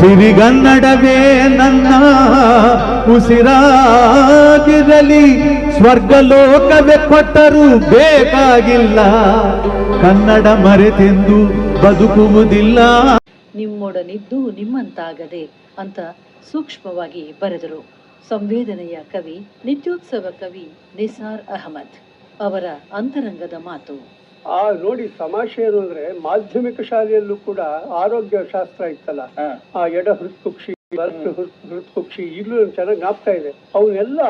ಸಿರಿಗನ್ನಡವೇ ನನ್ನ ಉಸಿರಾಗಿರಲಿ, ಸ್ವರ್ಗಲೋಕವೇ ಕೊಟ್ಟರೂ ಬೇಕಾಗಿಲ್ಲ. ಕನ್ನಡ ಮರೆತೆಂದು ಬದುಕುವುದಿಲ್ಲ. ನಿಮ್ಮೊಡನಿದ್ದು ನಿಮ್ಮಂತಾಗದೆ ಅಂತ ಸೂಕ್ಷ್ಮವಾಗಿ ಬರೆದರು ಸಂವೇದನೆಯ ಕವಿ, ನಿತ್ಯೋತ್ಸವ ಕವಿ ನಿಸಾರ್ ಅಹಮದ್ ಅವರ ಅಂತರಂಗದ ಮಾತು. ಆ ನೋಡಿ ತಮಾಷೆ ಏನು ಅಂದ್ರೆ ಮಾಧ್ಯಮಿಕ ಶಾಲೆಯಲ್ಲೂ ಕೂಡ ಆರೋಗ್ಯ ಶಾಸ್ತ್ರ ಇತ್ತಲ್ಲ ಆ ಎಡ ಹೃತ್ಕುಕ್ಷಿ ಹೃತ್ಕುಕ್ಷಿ ಈಗಲೂ ಚೆನ್ನಾಗಿ ಜ್ಞಾಪಕ ಇದೆ. ಅವನ್ನೆಲ್ಲ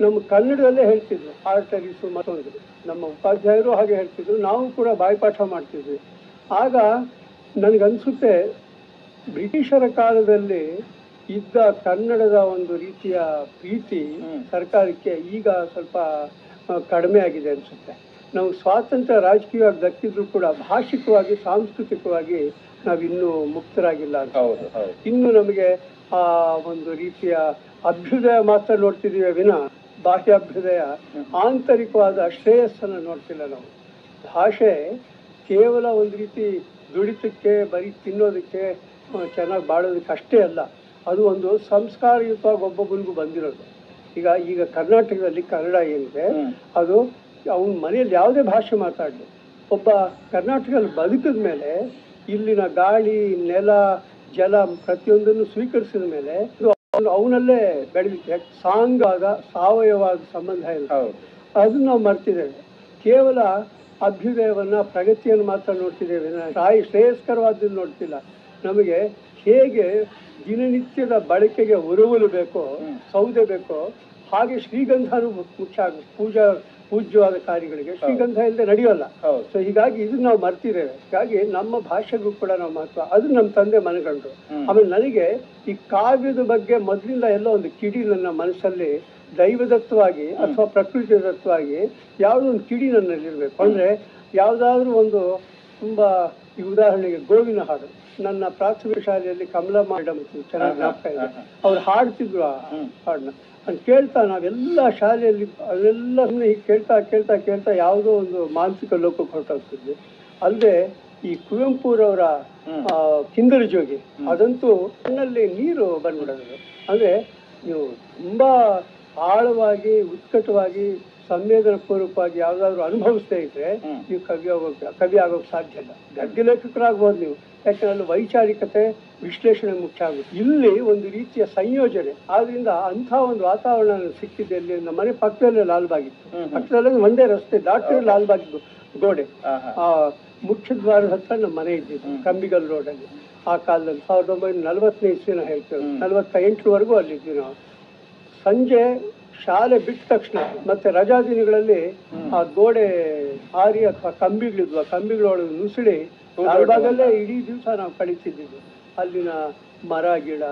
ನಮ್ಮ ಕನ್ನಡದಲ್ಲೇ ಹೇಳ್ತಿದ್ರು. ಆರ್ಟರೀಸು ಮತ್ತೊಂದು. ನಮ್ಮ ಉಪಾಧ್ಯಾಯರು ಹಾಗೆ ಹೇಳ್ತಿದ್ರು. ನಾವು ಕೂಡ ಬಾಯಿಪಾಠ ಮಾಡ್ತಿದ್ವಿ. ಆಗ ನನಗನ್ಸುತ್ತೆ ಬ್ರಿಟಿಷರ ಕಾಲದಲ್ಲಿ ಇದ್ದ ಕನ್ನಡದ ಒಂದು ರೀತಿಯ ಪ್ರೀತಿ ಸರ್ಕಾರಕ್ಕೆ ಈಗ ಸ್ವಲ್ಪ ಕಡಿಮೆ ಆಗಿದೆ ಅನ್ಸುತ್ತೆ. ನಾವು ಸ್ವಾತಂತ್ರ್ಯ ರಾಜಕೀಯವಾಗಿ ದಕ್ಕಿದ್ರು ಕೂಡ ಭಾಷಿಕವಾಗಿ ಸಾಂಸ್ಕೃತಿಕವಾಗಿ ನಾವಿನ್ನೂ ಮುಕ್ತರಾಗಿಲ್ಲ ಅಂತ. ಇನ್ನು ನಮಗೆ ಆ ಒಂದು ರೀತಿಯ ಅಭ್ಯುದಯ ಮಾತ್ರ ನೋಡ್ತಿದೀವಿ ವಿನ. ಬಾಹ್ಯಾಭ್ಯುದಯ ಆಂತರಿಕವಾದ ಶ್ರೇಯಸ್ಸನ್ನು ನೋಡ್ತಿಲ್ಲ ನಾವು. ಭಾಷೆ ಕೇವಲ ಒಂದು ರೀತಿ ದುಡಿತಕ್ಕೆ ಬರೀ ತಿನ್ನೋದಕ್ಕೆ ಚೆನ್ನಾಗಿ ಬಾಳೋದಕ್ಕೆ ಅಷ್ಟೇ ಅಲ್ಲ. ಅದು ಒಂದು ಸಂಸ್ಕಾರಯುತವಾಗಿ ಒಬ್ಬೊಬ್ಬರಿಗೂ ಬಂದಿರೋದು. ಈಗ ಈಗ ಕರ್ನಾಟಕದಲ್ಲಿ ಕನ್ನಡ ಏನಿದೆ ಅದು ಅವನ ಮನೆಯಲ್ಲಿ ಯಾವುದೇ ಭಾಷೆ ಮಾತಾಡಲಿ. ಒಬ್ಬ ಕರ್ನಾಟಕದಲ್ಲಿ ಬದುಕಿದ ಮೇಲೆ ಇಲ್ಲಿನ ಗಾಳಿ ನೆಲ ಜಲ ಪ್ರತಿಯೊಂದನ್ನು ಸ್ವೀಕರಿಸಿದ ಮೇಲೆ ಅವನಲ್ಲೇ ಬೆಳೆದಿದ್ದೆ ಸಾಂಗ್ ಆಗ ಸಾಂಗಾದ ಸಾವಯವಾದ ಸಂಬಂಧ ಇಲ್ಲ ಅದನ್ನು ಅದನ್ನ ನಾವು ಮರ್ತಿದ್ದೇವೆ. ಕೇವಲ ಅಭ್ಯುದಯವನ್ನು ಪ್ರಗತಿಯನ್ನು ಮಾತ್ರ ನೋಡ್ತಿದ್ದೇವೆ. ತಾಯಿ ಶ್ರೇಯಸ್ಕರವಾದ್ದನ್ನು ನೋಡ್ತಿಲ್ಲ. ನಮಗೆ ಹೇಗೆ ದಿನನಿತ್ಯದ ಬಳಕೆಗೆ ಉರುವಲು ಬೇಕೋ ಸೌದೆ ಬೇಕೋ ಹಾಗೆ ಶ್ರೀಗಂಧನೂ ಮುಖ್ಯ ಆಗುತ್ತೆ ಪೂಜಾ ಪೂಜ್ಯವಾದ ಕಾರ್ಯಗಳಿಗೆ ಶ್ರೀಗಂಧ ಇಲ್ಲದೆ ನಡೆಯೋಲ್ಲ. ಸೊ ಹೀಗಾಗಿ ಇದನ್ನ ನಾವು ಮರ್ತಿದ್ದೇವೆ. ಹೀಗಾಗಿ ನಮ್ಮ ಭಾಷೆಗೂ ಕೂಡ ನಾವು ಮಹತ್ವ. ಅದು ನಮ್ಮ ತಂದೆ ಮನಗಂಡು. ಆಮೇಲೆ ನನಗೆ ಈ ಕಾವ್ಯದ ಬಗ್ಗೆ ಮೊದಲಿಂದ ಎಲ್ಲೋ ಒಂದು ಕಿಡಿ ನನ್ನ ಮನಸ್ಸಲ್ಲಿ ದೈವದತ್ವವಾಗಿ ಅಥವಾ ಪ್ರಕೃತಿದತ್ತವಾಗಿ ಯಾವುದೋ ಒಂದು ಕಿಡಿ ನನ್ನಲ್ಲಿರ್ಬೇಕು. ಅಂದರೆ ಯಾವುದಾದ್ರೂ ಒಂದು ತುಂಬ ಈ ಉದಾಹರಣೆಗೆ ಗೋವಿನ ಹಾಡು. ನನ್ನ ಪ್ರಾಥಮಿಕ ಶಾಲೆಯಲ್ಲಿ ಕಮಲಮ್ಮ ಮೇಡಮ್ ಚೆನ್ನಾಗಿ ಜ್ಞಾಪಕ ಇದೆ. ಅವ್ರು ಹಾಡ್ತಿದ್ರು ಆ ಹಾಡನ್ನ. ಅದ್ ಕೇಳ್ತಾ ನಾವೆಲ್ಲ ಶಾಲೆಯಲ್ಲಿ ಅದೆಲ್ಲ ಸುಮ್ಮನೆ ಹೀಗೆ ಕೇಳ್ತಾ ಕೇಳ್ತಾ ಕೇಳ್ತಾ ಯಾವುದೋ ಒಂದು ಮಾನಸಿಕ ಲೋಕಕ್ಕೆ ಹೊರಟೋಗ್ತಿದ್ವಿ ಅಲ್ಲದೆ ಈ ಕುವೆಂಪುರವರ ಕಿಂದರಿ ಜೋಗಿ ಅದಂತೂ ಕಣ್ಣಲ್ಲಿ ನೀರು ಬಂದ್ಬಿಡೋದು. ಅಂದ್ರೆ ನೀವು ತುಂಬಾ ಆಳವಾಗಿ ಉತ್ಕಟವಾಗಿ ಸಂವೇದನ ಪೂರ್ವಕವಾಗಿ ಯಾವ್ದಾದ್ರು ಅನುಭವಿಸ್ತಾ ಇದ್ರೆ ನೀವು ಕವಿ ಆಗೋಕ್ ಕವಿ ಆಗೋಕ್ ಸಾಧ್ಯ ಇಲ್ಲ. ಗದ್ಯ ಲೇಖಕರಾಗ್ಬೋದು ನೀವು. ಯಾಕಂದ್ರೆ ಅಲ್ಲಿ ವೈಚಾರಿಕತೆ ವಿಶ್ಲೇಷಣೆ ಮುಖ್ಯ ಆಗುತ್ತೆ. ಇಲ್ಲಿ ಒಂದು ರೀತಿಯ ಸಂಯೋಜನೆ. ಆದ್ರಿಂದ ಅಂಥ ಒಂದು ವಾತಾವರಣ ಸಿಕ್ಕಿದೆ ಅಲ್ಲಿ ನಮ್ಮ ಮನೆ ಪಕ್ಕದಲ್ಲೇ ಲಾಲ್ಬಾಗಿತ್ತು. ಪಕ್ಕದಲ್ಲೇ ಒಂದೇ ರಸ್ತೆ ದಾಟಿದ್ರೆ ಲಾಲ್ಬಾಗಿದ್ದು ಗೋಡೆ. ಆ ಮುಖ್ಯ ದ್ವಾರದ ಹತ್ರ ನಮ್ಮ ಮನೆ ಇದ್ದಿದ್ದು ಕಂಬಿಗಲ್ ರೋಡಲ್ಲಿ. ಆ ಕಾಲದಲ್ಲಿ ಸಾವಿರದ ಒಂಬೈನೂರ ನಲವತ್ತನೇ ಇಸ್ವಿನ ಹೇಳ್ತೇವೆ. ನಲವತ್ತ ಎಂಟರವರೆಗೂ ಅಲ್ಲಿದ್ವಿ ನಾವು. ಸಂಜೆ ಶಾಲೆ ಬಿಟ್ಟ ತಕ್ಷಣ ಮತ್ತೆ ರಜಾ ದಿನಗಳಲ್ಲಿ ಆ ಗೋಡೆ ಹಾರಿ ಅಥವಾ ಕಂಬಿಗಳಿದ್ವು. ಆ ಕಂಬಿಗಳೊಳಗೆ ನುಸುಳಿ ಲಾಲ್ಬಾಗಲ್ಲೇ ಇಡೀ ದಿವಸ ನಾವು ಕಳೀತಿದ್ದಿದ್ದು ಅಲ್ಲಿನ ಮರ ಗಿಡ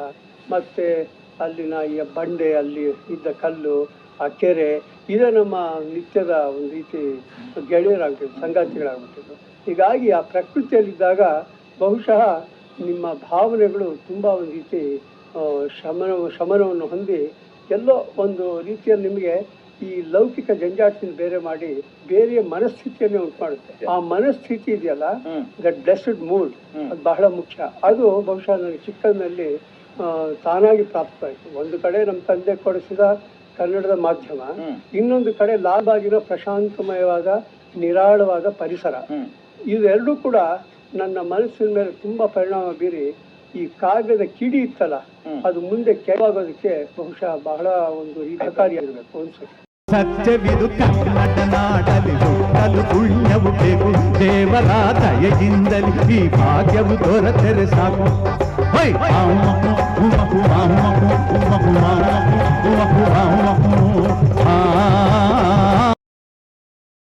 ಮತ್ತೆ ಅಲ್ಲಿನ ಈ ಬಂಡೆ ಅಲ್ಲಿ ಇದ್ದ ಕಲ್ಲು ಆ ಕೆರೆ ಇದೇ ನಮ್ಮ ನಿತ್ಯದ ಒಂದು ರೀತಿ ಗೆಳೆಯರಾಗ್ಬಿಟ್ಟಿದ್ದು ಸಂಗಾತಿಗಳಾಗ್ಬಿಟ್ಟಿದ್ದು ಹೀಗಾಗಿ ಆ ಪ್ರಕೃತಿಯಲ್ಲಿದ್ದಾಗ ಬಹುಶಃ ನಿಮ್ಮ ಭಾವನೆಗಳು ತುಂಬ ಒಂದು ರೀತಿ ಶಮನ ಶಮನವನ್ನು ಹೊಂದಿ ಎಲ್ಲೋ ಒಂದು ರೀತಿಯಲ್ಲಿ ನಿಮಗೆ ಈ ಲೌಕಿಕ ಜಂಜಾಟದಿಂದ ಬೇರೆ ಮಾಡಿ ಬೇರೆ ಮನಸ್ಥಿತಿಯನ್ನು ಉಂಟು ಮಾಡುತ್ತೆ ಆ ಮನಸ್ಥಿತಿ ಇದೆಯಲ್ಲ? ದಟ್ ಬ್ಲೆಸ್ಡ್ ಮೂಡ್ ಅದು ಬಹಳ ಮುಖ್ಯ. ಅದು ಬಹುಶಃ ನನಗೆ ಚಿಕ್ಕನಲ್ಲಿ ಆ, ತಾನಾಗಿ ಪ್ರಾಪ್ತವಾಯಿತು. ಒಂದು ಕಡೆ ನಮ್ಮ ತಂದೆ ಕೊಡಿಸಿದ ಕನ್ನಡದ ಮಾಧ್ಯಮ ಇನ್ನೊಂದು ಕಡೆ ಲಾಭಾಗಿರೋ ಪ್ರಶಾಂತಮಯವಾದ ನಿರಾಳವಾದ ಪರಿಸರ. ಇದೆರಡೂ ಕೂಡ ನನ್ನ ಮನಸ್ಸಿನ ಮೇಲೆ ತುಂಬಾ ಪರಿಣಾಮ ಬೀರಿ ಈ ಕಾಗದ ಕಿಡಿ ಇತ್ತಲ್ಲ ಅದು ಮುಂದೆ ಕೆಳವಾಗೋದಕ್ಕೆ ಬಹುಶಃ ಬಹಳ ಒಂದು ಹಿತಕಾರಿಯಾಗಿರಬೇಕು. ಅನ್ಸುತ್ತೆ ಸತ್ಯವಿದು ಕನ್ನಡ ನಾಡಲಿದು ಹುಟ್ಟಲು ಪುಣ್ಯವು ಬೇಕು ದೇವರ ದಯದಿಂದಲಿ ಈ ಭಾಗ್ಯವು ದೊರೆತರೆ ಸಾಕು.